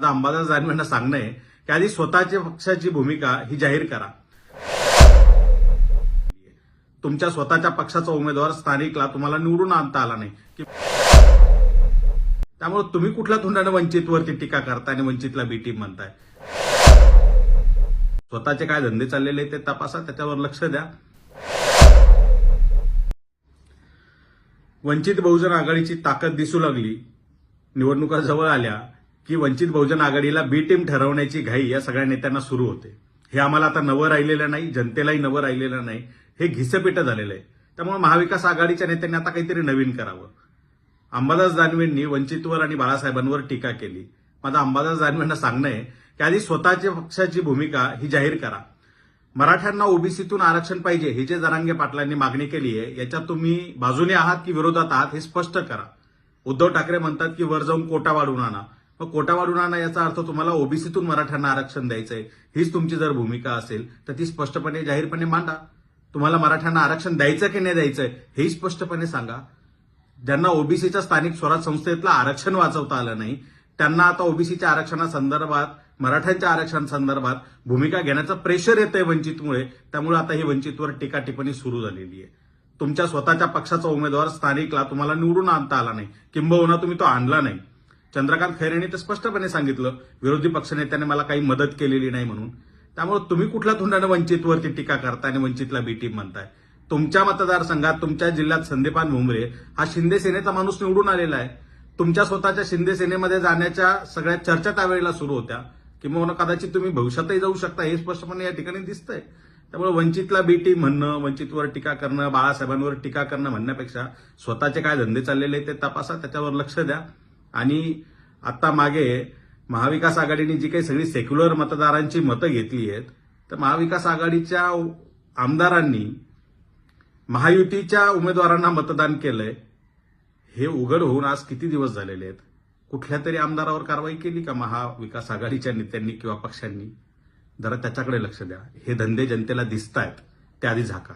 आता अंबादास दानवे यांना सांगणं आहे की आधी स्वतःच्या पक्षाची भूमिका ही जाहीर करा. तुमच्या स्वतःच्या पक्षाचा उमेदवार स्थानिकला तुम्हाला निवडून आणता आला नाही. की त्यामुळे तुम्ही कुठल्या तोंडाने वंचितवरती टीका करताय आणि वंचितला बी टीम म्हणताय? स्वतःचे काय धंदे चाललेले आहेत ते तपासा त्याच्यावर लक्ष द्या. वंचित बहुजन आघाडीची ताकद दिसू लागली. निवडणुका जवळ आल्या. की वंचित बहुजन आघाडीला बी टीम ठरवण्याची घाई या सगळ्या नेत्यांना सुरू होते. हे आम्हाला आता नवं राहिलेलं नाही जनतेलाही नवं राहिलेलं नाही. हे घिसपेटं झालेलं आहे. त्यामुळे महाविकास आघाडीच्या नेत्यांनी आता काहीतरी नवीन करावं. अंबादास दानवेंनी वंचितवर आणि बाळासाहेबांवर टीका केली. माझं अंबादास दानवेंना सांगणं आहे की आधी स्वतःच्या पक्षाची भूमिका ही जाहीर करा. मराठ्यांना ओबीसीतून आरक्षण पाहिजे ही जे जरांगे पाटलांनी मागणी केली आहे याच्यात तुम्ही बाजूने आहात की विरोधात आहात हे स्पष्ट करा. उद्धव ठाकरे म्हणतात की वर जाऊन कोटा वाढून आणा. मग कोटा वाढून आणा याचा अर्थ तुम्हाला ओबीसीतून मराठ्यांना आरक्षण द्यायचंय. हीच तुमची जर भूमिका असेल तर ती स्पष्टपणे जाहीरपणे मांडा. तुम्हाला मराठ्यांना आरक्षण द्यायचं की नाही द्यायचंय हेही स्पष्टपणे सांगा. ज्यांना ओबीसीच्या स्थानिक स्वराज संस्थेतलं आरक्षण वाचवता आलं नाही त्यांना आता ओबीसीच्या आरक्षणासंदर्भात मराठ्यांच्या आरक्षणासंदर्भात भूमिका घेण्याचं प्रेशर येतंय वंचितमुळे त्यामुळे आता ही वंचितवर टीका टिप्पणी सुरू झालेली आहे. तुमच्या स्वतःच्या पक्षाचा उमेदवार स्थानिकला तुम्हाला निवडून आणता आला नाही. किंबहुना तुम्ही तो आणला नाही. चंद्रकांत खैरेंनी तर स्पष्टपणे सांगितलं विरोधी पक्षनेत्याने मला काही मदत केलेली नाही म्हणून. त्यामुळे तुम्ही कुठल्या तोंडाने वंचितवरती टीका करताय आणि वंचितला बी टीम म्हणताय? तुमच्या मतदारसंघात तुमच्या जिल्ह्यात संदीपान भुमरे हा शिंदे सेनेचा माणूस निवडून आलेला आहे. तुमच्या स्वतःच्या शिंदे सेनेमध्ये जाण्याच्या सगळ्या चर्चा त्यावेळेला सुरू होत्या किंवा कदाचित तुम्ही भविष्यातही जाऊ शकता हे स्पष्टपणे या ठिकाणी दिसतंय. त्यामुळे वंचितला बी टीम म्हणणं वंचितवर टीका करणं बाळासाहेबांवर टीका करणं म्हणण्यापेक्षा स्वतःचे काय धंदे चाललेले आहेत ते तपासा त्याच्यावर लक्ष द्या. आणि आता मागे महाविकास आघाडीने जी काही सगळी सेक्युलर मतदारांची मतं घेतली आहेत तर महाविकास आघाडीच्या आमदारांनी महायुतीच्या उमेदवारांना मतदान केलंय. हे उघड होऊन आज किती दिवस झालेले आहेत? कुठल्या तरी आमदारावर कारवाई केली का महाविकास आघाडीच्या नेत्यांनी किंवा पक्षांनी? जरा त्याच्याकडे लक्ष द्या. हे धंदे जनतेला दिसत आहेत त्याआधी आधी झाका.